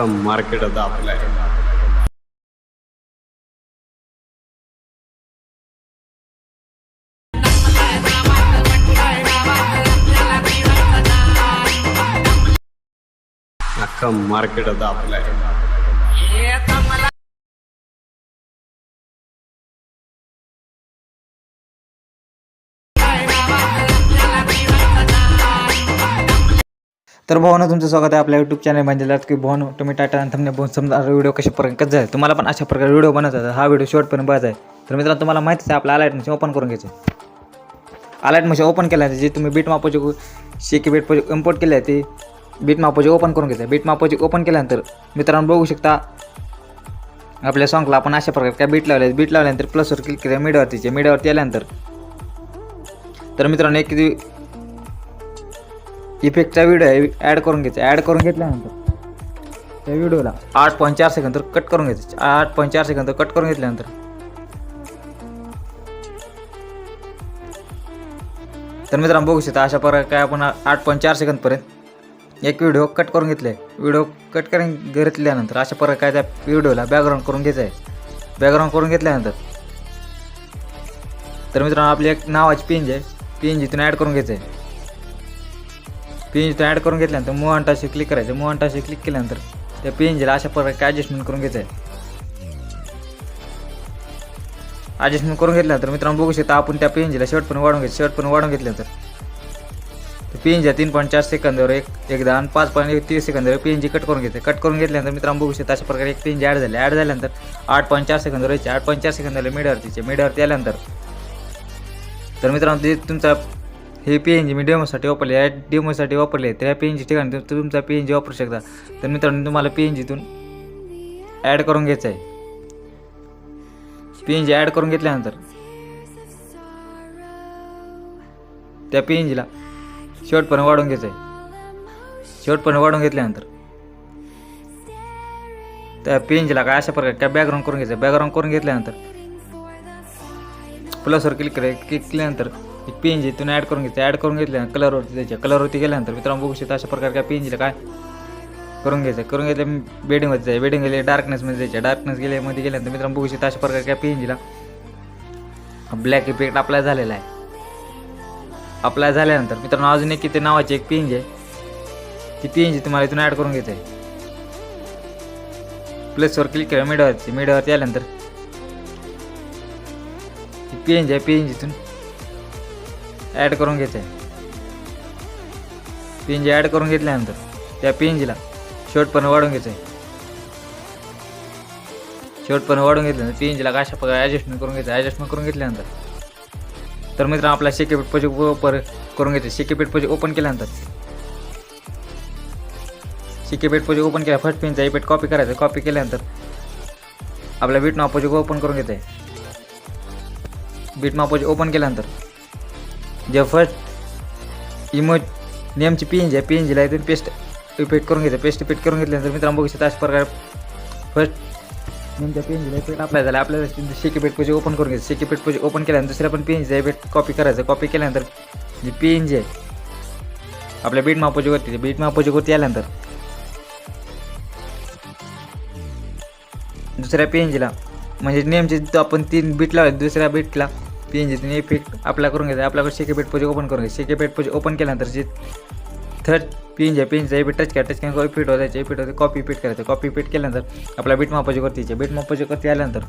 अख्खं मार्केट दाबलंय अख्खं मार्केट दाबलंय तर भावनं तुमचं स्वागत आहे आपल्या यूट्यूब चॅनल म्हणजे की भावना तुम्ही टाटा आणि थमने बघून समजा व्हिडिओ कशा प्रकारे कसं आहे तुम्हाला पण अशा प्रकारे व्हिडिओ बनवायचा हा व्हिडिओ शॉर्टपर्यंत बघायचा आहे. तर मित्रांनो तुम्हाला माहितीच आहे आपला अलाइट मशीन ओपन करून घ्यायचं अलाइट मशीन ओपन केलं आहे. जे तुम्ही बीट मापोचे शेकी बीट इम्पोर्ट केले आहे ते बीट मापोचे ओपन करून घ्यायचं बीट मापोचे ओपन केल्यानंतर मित्रांनो बघू शकता आपल्या सॉंगला आपण अशा प्रकारे काय बीट लावले बीट लावल्यानंतर प्लसवर क्लिक केलं मीडियावरतीचे मीडियावरती आल्यानंतर तर मित्रांनो एक इफेक्टचा व्हिडिओ आहे ॲड करून घ्यायचा. ॲड करून घेतल्यानंतर त्या व्हिडिओला आठ पॉईंट चार सेकंद तर कट करून घ्यायचं. आठ पॉईंट चार सेकंद कट करून घेतल्यानंतर. तर मित्रांनो बघू शकता अशा प्रकारे काय आपण आठ पॉईंट चार सेकंदपर्यंत एक व्हिडिओ कट करून घेतले व्हिडिओ कट करून घेतल्यानंतर अशा प्रकारे काय त्या व्हिडिओला बॅकग्राऊंड करून घ्यायचं आहे. बॅकग्राऊंड करून घेतल्यानंतर तर मित्रांनो आपली एक नावाची पेंज आहे. पेंज इथून ॲड करून घ्यायचं आहे. पेंज ॲड करून घेतल्यानंतर मोहनटाशी क्लिक करायचं. मोहनटाशी क्लिक केल्यानंतर त्या पेंजला अशा प्रकारे ॲडजस्टमेंट करून घ्यायचं आहे ॲडजस्टमेंट करून घेतल्यानंतर मित्रांनो बघू शकता आपण त्या पेंजला शर्ट पण वाढून घ्यायचं शर्ट पण वाढून घेतल्यानंतर पेंज तीन पॉईंट चार सेकंदावर एक एकदा आणि पाच पॉईंट तीस सेकंदावर पेंजी कट करून घेते कट करून घेतल्यानंतर मित्रांनो बघू शकता अशा प्रकारे एक पेंज ॲड झाले. ॲड झाल्यानंतर आठ पॉईंट चार सेकंदावर यायचे. आठ पॉईंट चार सेकंदाला मीडियावरतीचे मीडियावरती आल्यानंतर तर मित्रांनो ते तुमचा हे पी एन जी मी डेमोसाठी वापरले. या डेमोसाठी वापरले. तर या पी एन जी ठिकाणी तुम्ही तुमचा पी एन जी वापरू शकता. तर मित्रांनो तुम्हाला पी एन जीतून ॲड करून घ्यायचं आहे पी एन जी ॲड करून घेतल्यानंतर त्या पी एन जीला शेवटपर्यंत वाढून घ्यायचं आहे शेवटपर्यंत वाढून घेतल्यानंतर त्या पी एन जीला काय अशा प्रकारे काय बॅकग्राऊंड करून घ्यायचं बॅकग्राऊंड करून घेतल्यानंतर प्लसवर क्लिक करे. क्लिक केल्यानंतर एक पी एन जी तुम्ही ॲड करून घ्यायचं ॲड करून घेतलं कलरवरती द्यायच्या कलरवरती गेल्यानंतर मित्रांनो बघू शकता अशा प्रकारे काय पी एन जीला काय करून घ्यायचं. करून घेतलं बेडिंगमध्ये जायचं. बेडिंग गेले डार्कनेसमध्ये जायचं. डार्कनेस गेल्यामध्ये गेल्यानंतर मित्रांनो बघू शकता अशा प्रकारे काय पी एन जीला ब्लॅक इफेक्ट अप्लाय झालेला आहे. अप्लाय झाल्यानंतर मित्रांनो अजून एक इथे नावाची एक पी एन जी आहे. ती पी एन जी तुम्हाला इथून ॲड करून घ्यायचं आहे प्लसवर क्लिक केलं मिडवरती मिडवरती आल्यानंतर पी एन जी आहे पी एन जीतून ॲड करून घ्यायचं आहे पी एन जी ॲड करून घेतल्यानंतर त्या पिंजला शेवटपर्यंत वाढून घ्यायचं आहे शेवटपर्यंत वाढून घेतल्यानंतर पिंजला एन अशा प्रकारे ॲडजस्टमेंट करून घ्यायचं ॲडजस्टमेंट करून घेतल्यानंतर तर मित्र आपला शेकेपीठ पजे ओपर करून घ्यायचं शेकेपीठ पजे ओपन केल्यानंतर शेकेपीठ पजे ओपन केला फर्स्ट पिनचा एपेट कॉपी करायचं. कॉपी केल्यानंतर आपला बीट नाव ओपन करून घ्यायचं आहे बीट मापोज ओपन केल्यानंतर जे फर्स्ट इमोज नेमची पी एन जी आहे पी एन जीला इथून पेस्ट इफेक्ट करून घ्यायचं पेस्ट पेट करून घेतल्यानंतर मित्रांनो बघू शकता अशा प्रकारे फर्स्ट नेमच्या पी एन जीला इफेक्ट अप्लाय झाला आपल्याला शेकी पेट पेज ओपन करून घ्यायचं शेकी पेट पेज ओपन केल्यानंतर दुसऱ्या पण P N G effect copy करायचं. कॉपी केल्यानंतर जी पी एन जी आहे आपल्या बीट मापोजीवरती बीट मापोजीवरती आल्यानंतर दुसऱ्या पी एन जीला म्हणजे नेमचे आपण तीन बीट लावले. दुसऱ्या बीटला एन जीतून इफ़ेक्ट अप्लाय करून घ्यायचा आपल्याकडे शेके पेट पोजे ओपन करून घ्यायचे शेके पेट पोजे ओपन जे थर्ड पी जी पेनचा इफ़ेक्ट टच करा टच केल्यानंतर इफ़ेक्ट होतायचे इफ़ेक्ट होते कॉपी पेट करायचं कॉपी पेट केल्यानंतर आपला बीट मापोजे करतीचे बीट मापोजे करती आल्यानंतर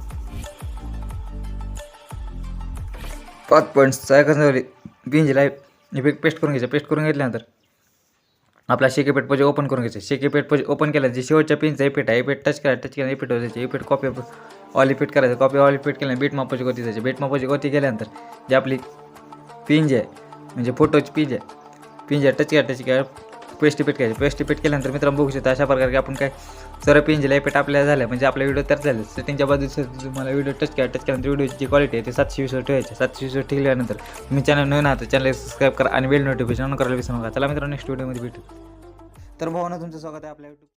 पाच पॉईंट सेकंद पी एन जीला इफ़ेक्ट पेस्ट करून घ्यायचं. पेस्ट करून घेतल्यानंतर आपला शेकेपेट पोजे ओपन करून घ्यायचं. शेकेपेट पोजे ओपन केलं जे शेवटच्या पिनचा इफ़ेक्ट आहे. इफ़ेक्ट टच करा टच केला होते इफ़ेक्ट कॉपी ऑल रिपीट करायचं. कॉपी ऑल रिपीट केलं बीट मापाची गोती जायची. बीट मापाची गोती केल्यानंतर जे आपली पिंज आहे म्हणजे फोटोची पिंज आहे पिंज आहे टच करा टच करा पेस्ट इफेक्ट करायची. पेस्ट इफेक्ट केल्यानंतर मित्रांनो बघू शकता अशा प्रकारे आपण काय सर पिन जीला इफेक्ट आपल्याला झालं म्हणजे आपला व्हिडिओ तयार झाले. सेटिंगच्या बाजूचं तुम्हाला व्हिडिओ टच करा टच केल्यानंतर व्हिडिओची क्वालिटी आहे ते सातशे वीसवर ठेवायची. सातशे वीसवर ठेवल्यानंतर तुम्ही चॅनल नवीन आहात चॅनल सबस्क्राईब करा आणि बेल नोटिफिकेशन ऑन करायला विसरू नका. चला मित्रांनो नेक्स्ट व्हिडिओमध्ये भेटू. तर भावना तुमचं स्वागत आहे आपल्या यूट्यूब